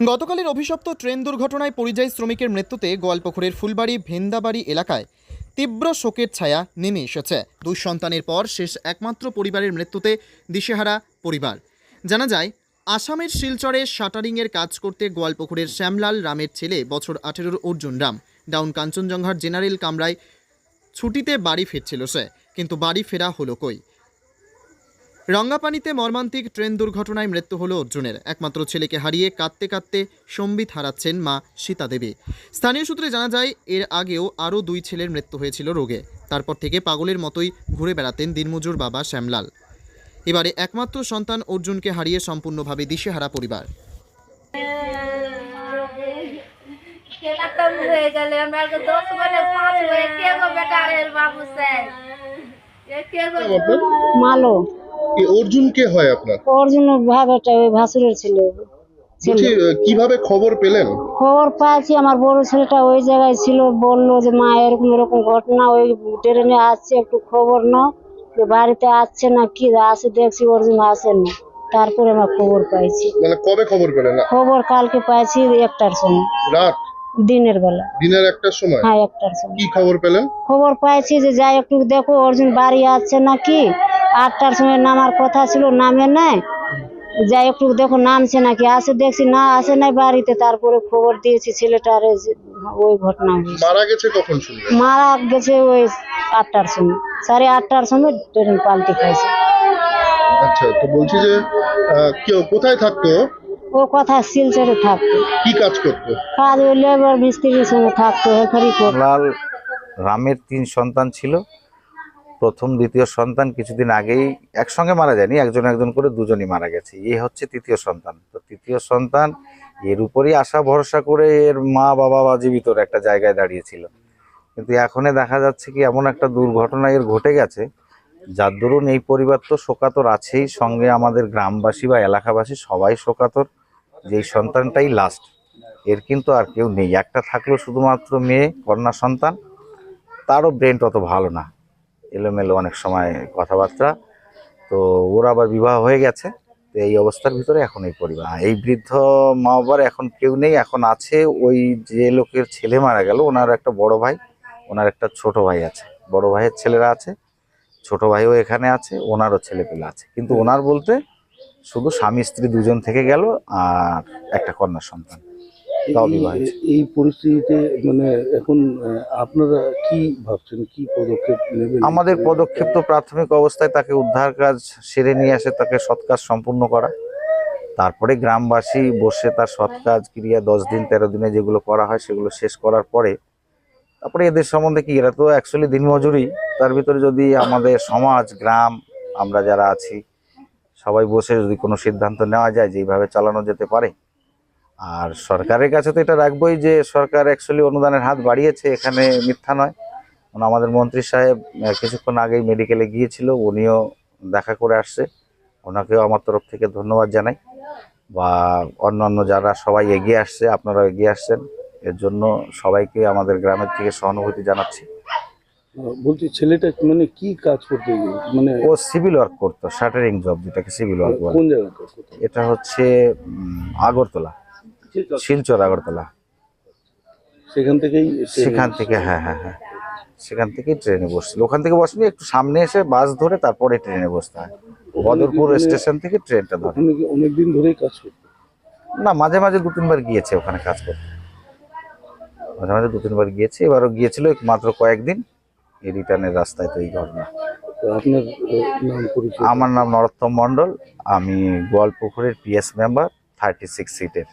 গতকালের অভিশপ্ত ট্রেন দুর্ঘটনায় পরিযায়ী শ্রমিকের মৃত্যুতে গোয়ালপুকুরের ফুলবাড়ি ভেন্দাবাড়ি এলাকায় তীব্র শোকের ছায়া নেমে এসেছে। দুই সন্তানের পর শেষ একমাত্র পরিবারের মৃত্যুতে দিশেহারা পরিবার। জানা যায়, আসামের শিলচরে শাটারিংয়ের কাজ করতে গোয়ালপুকুরের শ্যামলাল রামের ছেলে বছর আঠেরোর অর্জুন রাম। ডাউন কাঞ্চনজঙ্ঘার জেনারেল কামরায় ছুটিতে বাড়ি ফিরছিল সে, কিন্তু বাড়ি ফেরা হলো কই? রঙ্গাপানিতে মর্মান্তিক ট্রেন দুর্ঘটনায় মৃত্যু হলো অর্জুনের একমাত্র ছেলেকে হারিয়ে কাঁদতে কাঁদতে সম্বিত হারাচ্ছেন মা সীতা দেবী স্থানীয় সূত্রে জানা যায় এর আগেও আরও দুই ছেলের মৃত্যু হয়েছিল রোগে তারপর থেকে পাগলের মতোই ঘুরে বেড়াতেন দিনমজুর বাবা শ্যামলাল এবারে একমাত্র সন্তান অর্জুনকে হারিয়ে সম্পূর্ণভাবে দিশেহারা পরিবার केला कम रह गए हमरा के दस गो ने पांच गो एके गो बेटा रहे बाबू साहब एके गो আপনার মালো এই অর্জুন কে হয় আপনার? ওর জন্য ভাবেটা ওই ভাসুরের ছিল। বলছি কীভাবে খবর পেলেন? খবর পাইছি আমার বড় ছেলেটা ওই জায়গায় ছিল বলল যে মা এরকম এরকম ঘটনা ওই ট্রেনে আসছে একটু খবর নাও যে বাড়িতে আসছে না কি আসে দেখছি অর্জুন আসে না। তারপরে আমরা খবর পাইছি। মানে কবে খবর পেলেন? খবর কালকে পাইছি একটার সময়। রাত? দিনের বেলা। দিনের একটার সময়? হ্যাঁ একটার সময়। কি খবর পেলেন? খবর পাইছি যে যাই একটু দেখো অর্জুন বাড়ি আসছে নাকি আটটার সময় নামার কথা ছিল নামে নাই যাই একটু দেখো নামছে নাকি আসে দেখছি না আসে নাই বাড়িতে। তারপরে খবর দিয়েছি ছেলেটার ওই ঘটনা মারা গেছে কখন মারা গেছে ওই আটটার সময় সাড়ে আটটার সময় ট্রেন পাল্টি খাইছে। আচ্ছা তো বলছি যে কেউ কোথায় থাকতো? ও কথা শিলচরে থাকতো। কি কাজ করতো? কাজ ওই লেবার মিস্ত্রির সঙ্গে থাকতো হেখারি লাল রামের তিন সন্তান ছিল। প্রথম, দ্বিতীয় সন্তান কিছুদিন আগেই একসঙ্গে মারা যায়নি, একজন একজন করে দুজনই মারা গেছে। এই হচ্ছে তৃতীয় সন্তান। তো তৃতীয় সন্তান, এর উপরই আশা, ভরসা করে এর মা, বাবা, বা জীবিতর একটা জায়গায় দাঁড়িয়েছিল। কিন্তু এখনে দেখা যাচ্ছে কি, এমন একটা দুর্ঘটনা এর ঘটে গেছে, যার দরুন এই পরিবার তো শোকাতর আছেই। সঙ্গে আমাদের গ্রামবাসী বা এলাকাবাসী সবাই শোকাতর যে সন্তানটাই লাস্ট এর কিন্তু আর কেউ নেই। একটা থাকল শুধুমাত্র মেয়ে, কন্যা সন্তান। তারও ব্রেন তত ভালো না। এলোমেলো অনেক সময় কথাবার্তা। তো ওর আবার বিবাহ হয়ে গেছে। তো এই অবস্থার ভিতরে এখন এই পরিবার। এই বৃদ্ধ মা বাবার এখন কেউ নেই, এখন আছে। ওই যে লোকের ছেলে মারা গেল, ওনার একটা বড় ভাই, ওনার একটা ছোট ভাই আছে। বড় ভাইয়ের ছেলেরা আছে, ছোট ভাইও এখানে আছে, ওনারও ছেলেপেলে আছে। কিন্তু ওনার বলতে শুধু স্বামী, স্ত্রী দুজন থেকে গেল আর একটা কন্যা সন্তান। তাও এই- বিবাহিত। এই পরিস্থিতিতে মানে এখন আপনারা কি ভাবছেন? কি পদক্ষেপ নেবেন? আমাদের পদক্ষেপ তো প্রাথমিক অবস্থায় তাকে উদ্ধার কাজ সেরে নিয়ে আসে তাকে সৎ কাজ সম্পূর্ণ করা। তারপরে গ্রামবাসী বসে তার সৎ কাজ ক্রিয়া দশ দিন তেরো দিনে যেগুলো করা হয় সেগুলো শেষ করার পরে তারপরে এদের সম্বন্ধে কি? এরা তো অ্যাকচুয়ালি দিনমজুরি তার ভিতরে যদি আমাদের সমাজ গ্রাম আমরা যারা আছি সবাই বসে যদি কোনো সিদ্ধান্ত নেওয়া যায় যে এইভাবে চালানো যেতে পারে আর সরকারের কাছে তো এটা রাখবোই যে সরকার অ্যাকচুয়ালি অনুদানের হাত বাড়িয়েছে এখানে মিথ্যা নয়। কারণ আমাদের মন্ত্রী সাহেব কিছুক্ষণ আগেই মেডিকেলে গিয়েছিল উনিও দেখা করে আসছে। ওনাকেও আমার তরফ থেকে ধন্যবাদ জানাই। বা অন্যান্য যারা সবাই এগিয়ে আসছে আপনারা এগিয়ে আসছেন। এর জন্য সবাইকে আমাদের গ্রামের থেকে সহানুভূতি জানাচ্ছি। বলছি ছেলেটা মানে কি কাজ করতে? মানে ও সিভিল ওয়ার্ক করতো শাটারিং জব যেটাকে সিভিল ওয়ার্ক কোন এটা হচ্ছে আগরতলা। শিলচর। আগরতলা। সেখান থেকেই সেখান থেকে হ্যাঁ হ্যাঁ হ্যাঁ। সেখান থেকে ট্রেনে বসছিল। ওখান থেকে বসলে একটু সামনে এসে বাস ধরে তারপরে ট্রেনে বসতে হয়। বদরপুর স্টেশন থেকে ট্রেনটা ধরে। অনেকদিন ধরেই কাজ করতে? না মাঝে মাঝে দু তিনবার গিয়েছে ওখানে কাজ করতে। মাঝে মাঝে দু তিনবার গিয়েছে এবারও গিয়েছিল মাত্র কয়েকদিন। এই রিটার্নের রাস্তায় তো এই ঘটনা। আপনার আমার নাম নরোত্তম মণ্ডল আমি গোয়ালপুকুরের পিএস মেম্বার থার্টি সিক্স সিটের।